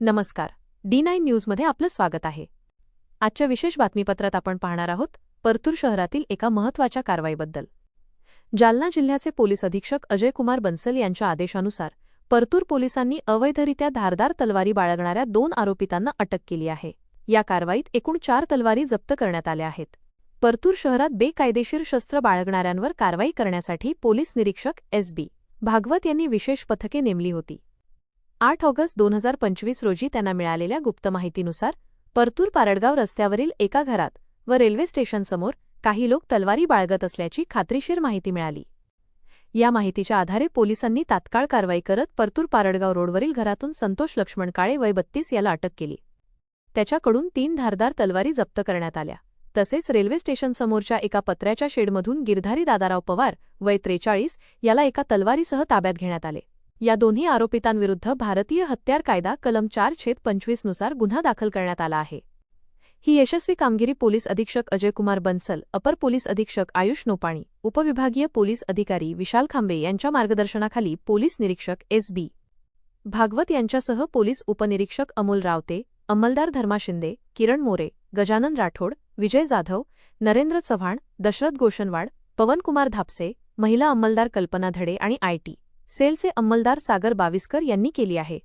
नमस्कार. D nine न्यूजमध्ये आपलं स्वागत आहे. आजच्या विशेष बातमीपत्रात आपण पाहणार आहोत परतूर शहरातील एका महत्त्वाच्या कारवाईबद्दल. जालना जिल्ह्याचे पोलीस अधीक्षक अजय कुमार बन्सल यांच्या आदेशानुसार परतूर पोलिसांनी अवैधरित्या धारदार तलवारी बाळगणाऱ्या दोन आरोपितांना अटक केली आहे. या कारवाईत एकूण चार तलवारी जप्त करण्यात आल्या आहेत. परतूर शहरात बेकायदेशीर शस्त्र बाळगणाऱ्यांवर कारवाई करण्यासाठी पोलीस निरीक्षक एस बी. भागवत यांनी विशेष पथके नेमली होती. आठ ऑगस्ट दोन हजार पंचवीस रोजी त्यांना मिळालेल्या गुप्त माहितीनुसार परतूर पारडगाव रस्त्यावरील एका घरात व रेल्वे स्टेशनसमोर काही लोक तलवारी बाळगत असल्याची खात्रीशीर माहिती मिळाली. या माहितीच्या आधारे पोलिसांनी तात्काळ कारवाई करत परतूर पारडगाव रोडवरील घरातून संतोष लक्ष्मण काळे वय बत्तीस याला अटक केली. त्याच्याकडून तीन धारदार तलवारी जप्त करण्यात आल्या. तसेच रेल्वे स्टेशनसमोरच्या एका पत्र्याच्या शेडमधून गिरधारी दादाराव पवार वय त्रेचाळीस याला एका तलवारीसह ताब्यात घेण्यात आले. या दोन्ही आरोपितांविरुद्ध भारतीय हत्यार कायदा कलम चार छेद पंचवीसनुसार गुन्हा दाखल करण्यात आला आहे. ही यशस्वी कामगिरी पोलीस अधीक्षक अजय कुमार बन्सल अपर पोलीस अधीक्षक आयुष नोपाणी उपविभागीय पोलीस अधिकारी विशाल खांबे यांच्या मार्गदर्शनाखाली पोलीस निरीक्षक एस बी. भागवत यांच्यासह पोलीस उपनिरीक्षक अमोल रावते अंमलदार धर्मा शिंदे किरण मोरे गजानन राठोड विजय जाधव नरेंद्र चव्हाण दशरथ गोशनवाड पवनकुमार धापसे महिला अंमलदार कल्पना धडे आणि आयटी सेलचे अंमलदार सागर बाविस्कर यांनी केली आहे.